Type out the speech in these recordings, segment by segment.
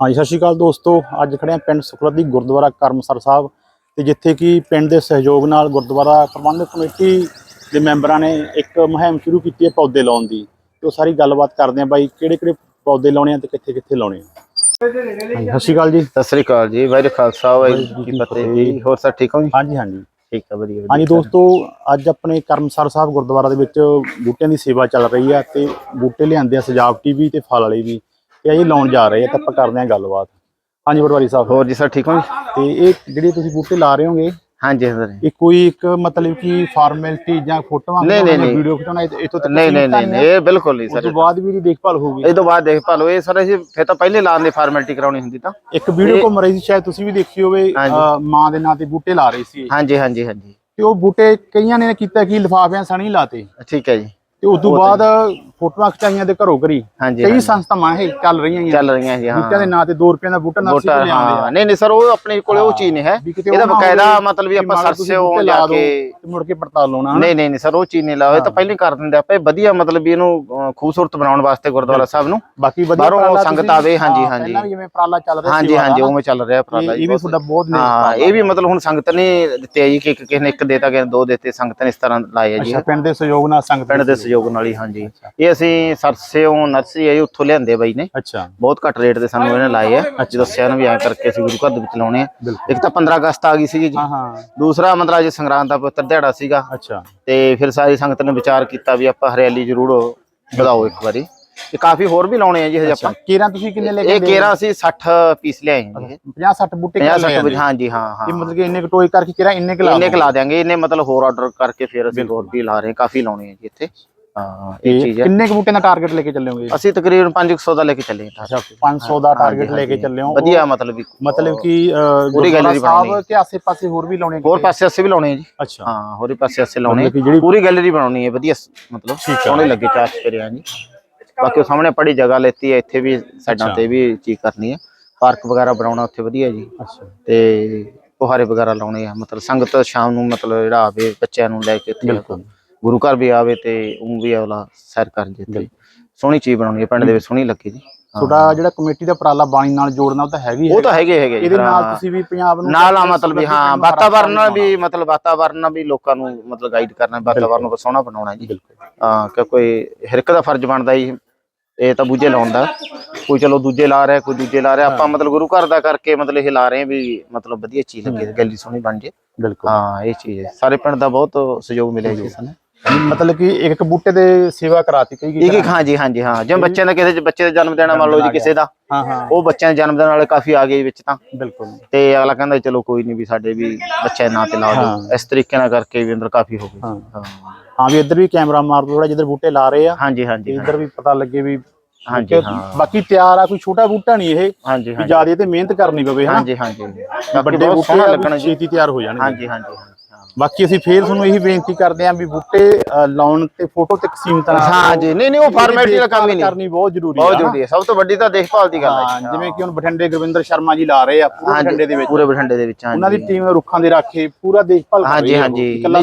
ਹਾਂਜੀ ਸਤਿ ਸ਼੍ਰੀ ਅਕਾਲ ਦੋਸਤੋ। ਅੱਜ ਖੜੇ ਹਾਂ ਪਿੰਡ ਸੁਖਲਦੀ ਗੁਰਦੁਆਰਾ ਕਰਮਸਰ ਸਾਹਿਬ ਤੇ ਜਿੱਥੇ ਕਿ ਪਿੰਡ ਦੇ ਸਹਿਯੋਗ ਨਾਲ ਗੁਰਦੁਆਰਾ ਪ੍ਰਬੰਧਕ ਕਮੇਟੀ ਦੇ ਮੈਂਬਰਾਂ ਨੇ ਇੱਕ ਮੁਹਿੰਮ ਸ਼ੁਰੂ ਕੀਤੀ ਹੈ ਪੌਦੇ ਲਾਉਣ ਦੀ। ਤੇ ਉਹ ਸਾਰੀ ਗੱਲਬਾਤ ਕਰਦੇ ਹਾਂ ਬਾਈ ਕਿਹੜੇ ਕਿਹੜੇ ਪੌਦੇ ਲਾਉਣੇ ਆ ਤੇ ਕਿੱਥੇ ਕਿੱਥੇ ਲਾਉਣੇ ਆ? ਹਾਂਜੀ ਸਤਿ ਸ਼੍ਰੀ ਅਕਾਲ ਜੀ। ਸਤਿ ਸ੍ਰੀ ਅਕਾਲ ਜੀ ਵਾਹਿਗੁਰੂ ਖਾਲਸਾ ਵਾਹਿਗੁਰੂ ਜੀ ਕੀ ਫਤਿਹ ਜੀ। ਹੋਰ ਸਰ ਠੀਕ ਹੋ ਜੀ? ਹਾਂਜੀ ਹਾਂਜੀ। ਠੀਕ ਆ ਵਧੀਆ ਵਧੀਆ ਹਾਂਜੀ ਦੋਸਤੋ ਅੱਜ ਆਪਣੇ ਕਰਮਸਰ ਸਾਹਿਬ ਗੁਰਦੁਆਰਾ ਦੇ ਵਿੱਚ ਬੂਟਿਆਂ ਦੀ ਸੇਵਾ ਚੱਲ ਰਹੀ ਆ ਤੇ ਬੂਟੇ ਲਿਆਂਦੇ ਆ ਸਜਾਵਟੀ ਵੀ ਤੇ ਫਲ ਵਾਲੇ ਵੀ। ਤੇ ਇਹ ਲਾਉਣ ਜਾ ਰਹੇ ਆ ਤਾਂ ਆਪਾਂ ਕਰਦੇ ਹਾਂ ਗੱਲਬਾਤ। ਹਾਂਜੀ ਪਟਵਾਰੀ ਸਾਹਿਬ। ਹੋਰ ਜੀ ਸਰ ਠੀਕ ਹੋ ਜੀ? ਤੇ ਇਹ ਜਿਹੜੇ ਤੁਸੀਂ ਬੂਟੇ ਲਾ ਰਹੇ ਹੋਗੇ ਹਾਂਜੀ ਸਰ। ਇਹ ਕੋਈ ਇੱਕ ਮਤਲਬ ਕਿ ਫਾਰਮੈਲਿਟੀ ਜਾਂ ਫੋਟੋਆਂ ਨਹੀਂ, ਨਹੀਂ। ਵੀਡੀਓ ਖਿਚਾਉਣਾ ਇਹ- ਇੱਥੋਂ ਤੱਕ ਨਹੀਂ ਨਹੀਂ ਨਹੀਂ ਇਹ ਬਿਲਕੁਲ ਨਹੀਂ ਉਸ ਤੋਂ ਸਰ। ਬਾਅਦ ਵੀ ਦੇਖਭਾਲ ਹੋਊਗੀ। ਇਹ ਤੋਂ ਬਾਅਦ ਦੇਖ ਭਾਲੋ ਇਹ ਸਰ ਅਸੀਂ ਫਿਰ ਤਾਂ ਪਹਿਲੇ ਲਾਉਣ ਦੀ ਫਾਰਮੈਲਿਟੀ ਕਰਾਉਣੀ ਹੁੰਦੀ ਤਾਂ। ਇੱਕ ਵੀਡੀਓ ਘੁੰਮ ਰਹੀ ਸੀ ਸ਼ਾਇਦ ਤੁਸੀਂ ਵੀ ਦੇਖੀ ਹੋਵੇ ਮਾਂ ਦੇ ਨਾਂ ਤੇ ਬੂਟੇ ਲਾ ਰਹੇ ਸੀ ਹਾਂਜੀ ਹਾਂਜੀ ਹਾਂਜੀ। ਤੇ ਉਹ ਬੂਟੇ ਕਈਆਂ ਨੇ ਕੀਤਾ ਕਿ ਲਿਫਾਫਿਆਂ ਸਣੀ ਲਾਤੇ। ਠੀਕ ਹੈ ਜੀ। ਤੇ ਉਸ ਤੋਂ ਬਾਅਦ ਫੋਟੋਆਂ ਖਿਚਾਈਆਂ ਦੇ ਘਰੋਂ ਘਰੀ। ਹਾਂਜੀ ਕਈ ਹਾਂਜੀ। ਸੰਸਥਾਵਾਂ ਇਹ ਚੱਲ ਰਹੀਆਂ ਹੀ ਆ। ਚੱਲ ਰਹੀਆਂ ਜੀ ਹਾਂ। ਬੂਟਿਆਂ ਦੇ ਨਾਂ ਤੇ 2 ਰੁਪਏ ਦਾ ਬੂਟਾ ਨਰਸਰੀ ਬੂਟਾ ਲਿਆਉਂਦੇ ਹਾਂ। ਆ ਨਹੀਂ ਨਹੀਂ ਸਰ ਉਹ ਆਪਣੇ ਕੋਲੇ ਉਹ ਚੀਜ਼ ਨਹੀਂ ਹੈ। ਵੀ ਕਿਤੇ ਇਹਦਾ ਨਾ ਬਕਾਇਦਾ ਹੋਵੇ ਮਤਲਬ ਵੀ ਕਿ ਆਪਾਂ ਮੰਨ ਲਓ ਤੁਸੀਂ ਬੂਟੇ ਲਾ ਦਿਓ ਕੇ ਤੇ ਮੁੜ ਕੇ ਪੜਤਾਲ ਲਾਉਣਾ ਹਨਾ। ਨਹੀਂ ਨਹੀਂ ਨਹੀਂ ਸਰ ਉਹ ਚੀਜ਼ ਨਹੀਂ ਇਹ ਤਾਂ ਪਹਿਲੇ ਹੀ ਕਰ ਦਿੰਦੇ ਆਪਾਂ। ਵਧੀਆ ਮਤਲਬ ਵੀ ਇਹਨੂੰ ਖੂਬਸੂਰਤ ਬਣਾਉਣ ਵਾਸਤੇ ਗੁਰਦੁਆਰਾ ਸਾਹਿਬ ਨੂੰ। ਬਾਕੀ ਵਧੀਆ ਬਾਹਰੋਂ ਉਪਰਾਲਾ ਸੰਗਤ ਤੁਸੀਂ- ਆਵੇ, ਹਾਂਜੀ, ਹਾਂ, ਹਾਂਜੀ। ਪਹਿਲਾਂ ਵੀ ਜਿਵੇਂ ਪ੍ਰਾਲਾ ਚੱਲ ਰਿਹਾ ਹਾਂਜੀ ਹਾਂਜੀ ਉਵੇਂ ਚੱਲ ਰਿਹਾ ਉਪਰਾਲਾ ਇਹ ਜੀ ਵੀ ਬਹੁਤ। ਤੁਹਾਡਾ ਬਹੁਤ ਨੇ ਹਾਂ ਇਹ ਵੀ ਮਤਲਬ ਹੁਣ ਸੰਗਤ ਨੇ ਦਿੱਤੇ ਆ ਜੀ ਕਿ ਇੱਕ ਕਿਸੇ ਨੇ ਇੱਕ ਦੇਤਾ ਕਿਸੇ ਨੇ ਦੋ ਦਿੱਤੇ ਸੰਗਤ ਨੇ ਇਸ ਤਰ੍ਹਾਂ ਲਾਏ ਆ ਜੀ। ਅੱਛਾ ਪਿੰਡ ਦੇ ਸਹਿਯੋਗ ਨਾਲ ਸੰਗਤ ਪਿੰਡ ਦੇ ਸਹਿਯੋਗ ਨਾਲ ਹੀ ਹਾਂਜੀ। ਇਹ ਅਸੀਂ ਸਰਸੇੋਂ ਨਰਸਰੀ ਹੈ ਜੀ, ਉੱਥੋਂ ਲਿਆਂਦੇ ਬਾਈ ਨੇ। ਅੱਛਾ। ਬਹੁਤ ਘੱਟ ਰੇਟ ਤੇ ਸਾਨੂੰ ਇਹਨੇ ਲਾਏ ਆ। ਅੱਜ ਦੱਸਿਆ ਨਾ ਵੀ ਐਂ ਕਰਕੇ ਅਸੀਂ ਗੁਰੂ ਘਰ ਦੇ ਵਿੱਚ ਲਾਉਣੇ ਆ। ਇੱਕ ਤਾਂ 15 ਅਗਸਤ ਆ ਗਈ ਸੀਗੀ ਜੀ। ਹਾਂ ਹਾਂ। ਦੂਸਰਾ ਮਤਲਬ ਅੱਜ ਸੰਗਰਾਂਦ ਦਾ ਪਵਿੱਤਰ ਦਿਹਾੜਾ ਸੀਗਾ। ਅੱਛਾ। ਤੇ ਫਿਰ ਸਾਰੀ ਸੰਗਤ ਨੇ ਵਿਚਾਰ ਕੀਤਾ ਵੀ ਆਪਾਂ ਹਰਿਆਲੀ ਜ਼ਰੂਰ ਵਧਾਓ ਇੱਕ ਵਾਰੀ। ਤੇ ਕਾਫੀ ਹੋਰ ਵੀ ਲਾਉਣੇ ਆ ਜੀ ਹਜੇ ਆਪਾਂ। ਕੇਰਾਂ ਤੁਸੀਂ ਕਿੰਨੇ ਲੈ ਕੇ ਇਹ ਕੇਰਾ ਅਸੀਂ 60 ਪੀਸ ਲਿਆਏ ਜੀ। ਇਹ 50 60 ਬੂਟੇ 50 ਕਿੰਨੇ 60 ਹਾਂਜੀ ਹਾਂ ਹਾਂ। ਇਹ ਮਤਲਬ ਕਿ ਇੰਨੇ ਕਟੋਏ ਕਰਕੇ ਕੇਰਾਂ ਇੰਨੇ ਕੁ ਲਾ ਇੰਨੇ ਕੁ ਲਾ ਦਿਆਂਗੇ। ਇਹਨੇ ਮਤਲਬ ਹੋਰ ਆਰਡਰ ਕਰਕੇ ਫਿਰ ਅਸੀਂ ਹੋਰ ਵੀ ਲਾ ਰਹੇ ਹਾਂ। ਕਾਫੀ ਲਾਉਣੇ ਆ ਜੀ ਇੱਥੇ। ਹਾਂ ਇਹ ਚੀਜ਼ ਹੈ। ਕਿੰਨੇ ਕੁ ਬੂਟੇ ਦਾ ਟਾਰਗੇਟ ਲੈ ਕੇ ਚੱਲੇ ਹੋਗੇ? ਅਸੀਂ ਤਕਰੀਬਨ 500 ਦਾ ਲੈ ਕੇ ਚੱਲੇ ਹਾਂ ਅੱਛਾ 500 ਦਾ ਟਾਰਗੇਟ ਲੈ ਕੇ ਚੱਲੇ ਹੋ। ਵਧੀਆ ਮਤਲਬ ਵੀ ਮਤਲਬ ਕਿ ਪੂਰੀ ਸਾਹਿਬ ਬਣਾਉਣੀ। ਕੇ ਆਸੇ-ਪਾਸੇ ਹੋਰ ਵੀ ਲਾਉਣੇ ਹੋਰ ਪਾਸੇ ਅਸੀਂ ਵੀ ਲਾਉਣੇ ਆ ਜੀ। ਅੱਛਾ। ਹਾਂ ਹੋਰੀ ਪਾਸੇ ਅਸੀਂ ਲਾਉਣੇ ਪੂਰੀ ਗੈਲਰੀ ਬਣਾਉਣੀ ਹੈ ਵਧੀਆ ਮਤਲਬ ਸੋਹਣੇ ਲੱਗੇ ਚਾਰ ਚਪੇਰਿਆਂ ਜੀ। ਬਾਕੀ ਸਾਹਮਣੇ ਪੜੀ ਜਗ੍ਹਾ ਲੈਤੀ ਹੈ ਇੱਥੇ ਵੀ ਸਾਈਡਾਂ ਤੇ ਵੀ ਚੀਜ਼ ਕਰਨੀ ਹੈ। ਪਾਰਕ ਵਗੈਰਾ ਬਣਾਉਣਾ ਉੱਥੇ ਵਧੀਆ ਜੀ। ਅੱਛਾ। ਤੇ ਫੁਹਾਰੇ ਵਗੈਰਾ ਲਾਉਣੇ ਆ ਮਤਲਬ ਸੰਗਤ ਸ਼ਾਮ ਨੂੰ ਮਤਲਬ ਜਿਹੜਾ ਆਵੇ ਬੱਚਿਆਂ ਨੂੰ ਲੈ ਕੇ ਇੱਥੇ ਗੁਰੂ ਘਰ ਵੀ ਆਵੇ ਤੇ ਉਹ ਵੀ ਅਗਲਾ ਸੈਰ ਕਰ ਜੇ ਤੇ ਸੋਹਣੀ ਚੀਜ਼ ਬਣਾਉਣੀ ਹੈ ਪਿੰਡ ਦੇ ਵਿੱਚ ਸੋਹਣੀ ਲੱਗੇ ਜੀ। ਤੁਹਾਡਾ ਜਿਹੜਾ ਕਮੇਟੀ ਦਾ ਉਪਰਾਲਾ ਬਾਣੀ ਨਾਲ ਜੋੜਨਾ ਉਹ ਤਾਂ ਹੈਗੀ ਉਹ ਤਾਂ ਹੈਗੇ ਹੈਗੇ ਇਹਦੇ ਨਾਲ। ਤੁਸੀਂ ਵੀ ਪੰਜਾਬ ਨੂੰ ਨਾਲ ਆ ਮਤਲਬ ਵੀ ਹਾਂ ਵਾਤਾਵਰਨ ਭਰਾ ਵੀ ਮਤਲਬ ਵਾਤਾਵਰਨ ਵੀ ਲੋਕਾਂ ਨੂੰ ਮਤਲਬ ਗਾਈਡ ਕਰਨਾ ਵਾਤਾਵਰਨ ਨੂੰ ਸੋਹਣਾ ਬਣਾਉਣਾ ਜੀ। ਹਾਂ ਕਿ ਕੋਈ ਹਰ ਇੱਕ ਦਾ ਫਰਜ਼ ਬਣਦਾ ਜੀ ਇਹ ਤਾਂ ਬੂਝੇ ਲਾਉਣ ਦਾ। ਕੋਈ ਚਲੋ ਦੂਜੇ ਲਾ ਰਿਹਾ ਕੋਈ ਦੂਜੇ ਲਾ ਰਿਹਾ ਆਪਾਂ ਮਤਲਬ ਗੁਰੂ ਘਰ ਦਾ ਕਰਕੇ ਮਤਲਬ ਇਹ ਲਾ ਰਹੇ ਵੀ ਮਤਲਬ ਵਧੀਆ ਚੀਜ਼ ਲੱਗੇ ਗੈਲਰੀ ਸੋਹਣੀ ਬਣ ਜੇ। ਬਿਲਕੁਲ। ਹਾਂ ਇਹ ਚੀਜ਼ ਹੈ। ਸਾਰੇ ਪਿੰਡ ਦਾ ਬਹੁਤ ਸਹਿਯੋਗ ਮਿਲਿਆ ਜੀ। ਸਾਨੂੰ ਮਤਲਬ ਕਿ ਇੱਕ ਇੱਕ ਬੂਟੇ ਦੇ ਸੇਵਾ ਕਰਾਤੀ ਕਈ ਇੱਕ ਇੱਕ ਹਾਂਜੀ ਹਾਂਜੀ ਹਾਂ। ਜਿਵੇਂ ਬੱਚਿਆਂ ਦਾ ਕਿਸੇ ਬੱਚੇ ਦਾ ਜਨਮ ਦੇਣਾ ਮੰਨ ਲਓ ਜੀ ਕਿਸੇ ਦਾ। ਹਾਂ ਹਾਂ। ਉਹ ਬੱਚਿਆਂ ਦੇ ਜਨਮ ਦਿਨ ਵਾਲੇ ਕਾਫੀ ਆ ਗਏ ਵਿੱਚ ਤਾਂ। ਬਿਲਕੁਲ। ਤੇ ਅਗਲਾ ਕਹਿੰਦਾ ਚਲੋ ਕੋਈ ਨਹੀਂ ਵੀ ਸਾਡੇ ਵੀ ਬੱਚੇ ਨਾਂ ਤੇ ਲਾ ਦਿਓ। ਇਸ ਤਰੀਕੇ ਨਾਲ ਕਰਕੇ ਵੀ ਅੰਦਰ ਕਾਫੀ ਹੋ ਗਏ। ਹਾਂ। ਹਾਂ। ਹਾਂ ਵੀ ਇੱਧਰ ਵੀ ਕੈਮਰਾ ਮਾਰ ਦੋ ਥੋੜਾ ਜਿੱਧਰ ਬੂਟੇ ਲਾ ਰਹੇ ਆ ਹਾਂਜੀ ਹਾਂਜੀ ਇੱਧਰ ਵੀ ਪਤਾ ਲੱਗੇ ਵੀ ਹਾਂਜੀ, ਹਾਂ। ਬਾਕੀ ਤਿਆਰ ਆ ਕੋਈ ਛੋਟਾ ਬੂਟਾ ਨਹੀਂ ਇਹ। ਹਾਂਜੀ ਹਾਂਜੀ। ਜ਼ਿਆਦਾ ਤੇ ਮਿਹਨਤ ਕਰਨੀ ਪਵੇ ਹਨਾ। ਹਾਂਜੀ ਹਾਂਜੀ। ਵੱਡੇ ਬੂਟੇ ਲੱਗਣਾ ਛੇਤੀ ਤਿਆਰ ਹੋ ਜਾਣਗੇ। ਹਾਂਜੀ ਹਾਂਜੀ ਹਾਂ ਬਾਕੀ ਅਸੀਂ ਫੇਰ ਤੁਹਾਨੂੰ ਇਹੀ ਬੇਨਤੀ ਕਰਦੇ ਆਂ ਵੀ ਬੂਟੇ ਲਾਉਣ ਤੇ ਫੋਟੋ ਤੇ ਸੀਮਤ ਨਾ ਹਾਂ ਜੀ। ਨਹੀਂ ਨਹੀਂ ਉਹ ਫਾਰਮੈਲਿਟੀ ਦਾ ਕੰਮ ਹੀ ਨਹੀਂ। ਕਰਨੀ ਬਹੁਤ ਜ਼ਰੂਰੀ ਬਹੁਤ ਆ ਜ਼ਰੂਰੀ ਹੈ। ਸਭ ਤੋਂ ਵੱਡੀ ਤਾਂ ਦੇਖਭਾਲ ਦੀ ਗੱਲ ਹੈ ਹਾਂ ਜਿਵੇਂ ਕਿ ਹੁਣ ਬਠਿੰਡੇ ਗੁਰਵਿੰਦਰ ਸ਼ਰਮਾ ਜੀ ਲਾ ਰਹੇ ਆ ਪੂਰੇ ਬਠਿੰਡੇ ਦੇ ਵਿੱਚ। ਪੂਰੇ ਬਠਿੰਡੇ ਦੇ ਵਿੱਚ ਉਹਨਾਂ ਦੀ ਟੀਮ ਰੁੱਖਾਂ ਦੇ ਰਾਖੇ ਪੂਰਾ ਦੇਖਭਾਲ ਕਰ ਰਹੀ ਹੈ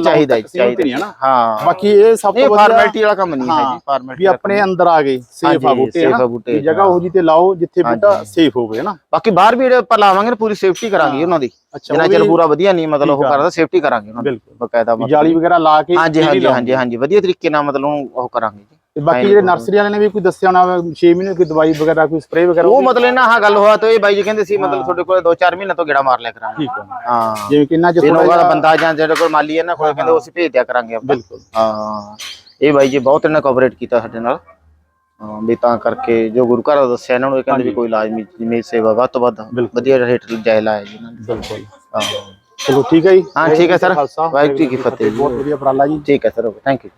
ਚਾਹੀਦਾ ਜੀ। ਤੱਕ ਸੀਮਿਤ ਨਹੀਂ ਚਾਹੀਦਾ ਹੈ ਨਾ। ਹਾਂ। ਬਾਕੀ ਇਹ ਸਭ ਤੋਂ ਵਧੀਆ ਫਾਰਮੈਲਿਟੀ ਵਾਲਾ ਕੰਮ ਨਹੀਂ ਹੈ ਹਾਂ, ਜੀ ਫਾਰਮੈਲਿਟੀ ਵੀ ਆਪਣੇ ਅੰਦਰ ਆ ਗਏ ਸੇਫ ਆ ਬੂਟੇ ਹਨਾ ਆ ਬੂਟੇ, ਜਗ੍ਹਾ ਉਹ ਜੀ ਤੇ ਲਾਓ ਜਿੱਥੇ ਬੂਟਾ। ਸੇਫ ਹੋਵੇ ਹਨਾ ਬਾਕੀ ਬਾਹਰ ਵੀ ਜਿਹੜੇ ਆਪਾਂ ਲਾਵਾਂਗੇ ਨਾ ਪੂਰੀ ਸੇਫਟੀ ਕਰਾਂਗੇ ਉਹਨਾਂ ਦੀ। ਅੱਛਾ ਜਿੰਨਾ ਚਿਰ ਪੂਰਾ ਵਧੀਆ ਨਹੀਂ ਮਤਲਬ ਉਹ। ਕਰਦਾ ਸੇਫਟੀ ਕਰਾਂਗੇ ਬਿਲਕੁਲ। ਬਕਾਇਦਾ ਵੀ ਮਤਲਬ ਜਾਲੀ ਵਗੈਰਾ ਲਾ ਕੇ ਹਾਂਜੀ ਫਿਰ ਹੀ ਹਾਂਜੀ ਲਾਓ। ਹਾਂਜੀ ਹਾਂਜੀ ਵਧੀਆ ਤਰੀਕੇ ਨਾਲ ਮਤਲਬ ਉਹਨੂੰ ਉਹ ਕਰਾਂਗੇ ਜੀ। ਤੇ ਬਾਕੀ ਜਿਹੜੇ ਨਰਸਰੀ ਵਾਲਿਆਂ ਨੇ ਵੀ ਕੋਈ ਦੱਸਿਆ ਹੋਣਾ 6 ਮਹੀਨੇ ਕੋਈ ਦਵਾਈ ਵਗੈਰਾ ਕੋਈ ਸਪਰੇਅ ਵਗੈਰਾ ਉਹ ਮਤਲਬ ਇਹਨਾਂ ਹਾਂ ਗੱਲ ਹੋਇਆ ਤਾਂ ਇਹ ਬਾਈ ਜੀ ਕਹਿੰਦੇ ਸੀ ਮਤਲਬ ਤੁਹਾਡੇ ਕੋਲ 2-4 ਮਹੀਨੇ ਤੋਂ ਗੇੜਾ ਮਾਰ ਲਿਆ ਕਰਾਂਗੇ। ਠੀਕ ਆ ਹਾਂ। ਜਿਵੇਂ ਕਿ ਇਹਨਾਂ ਚ ਇਹਨਾਂ ਥੋੜਾ ਦਾ ਬੰਦਾ ਜਾਂ ਜਿਹੜੇ ਕੋਲ ਮਾਲੀ ਹੈ ਨਾ ਕੋਲ ਕਹਿੰਦੇ ਉਹ ਅਸੀਂ ਭੇਜ ਦਿਆ ਕਰਾਂਗੇ ਆਪਾਂ। ਬਿਲਕੁਲ। ਹਾਂ। ਇਹ ਬਾਈ ਜੀ ਬਹੁਤ ਇਹਨਾਂ ਕੋਆਪਰੇਟ ਕੀਤਾ ਸਾਡੇ ਨਾਲ। ਹਾਂ ਵੀ ਤਾਂ ਕਰਕੇ ਜੋ ਗੁਰੂ ਘਰ ਦਾ ਦੱਸਿਆ ਇਹਨਾਂ ਨੂੰ ਇਹ ਕਹਿੰਦੇ ਵੀ ਕੋਈ ਲਾਜ਼ਮੀ ਸੇਵਾ ਵੱਧ ਤੋਂ ਵੱਧ ਵਧੀਆ ਰੇਟ ਜੀ ਬਿਲਕੁਲ। ਹਾਂ। ਚਲੋ ਠੀਕ ਹੈ ਜੀ। ਹਾਂ ਠੀਕ ਹੈ ਸਰ। ਵਾਹਿਗੁਰੂ ਜੀ ਕੀ ਫਤਿਹ ਬਹੁਤ ਵਧੀਆ ਉਪਰਾਲਾ ਜੀ। ਠੀਕ ਹੈ ਸਰ। Thank you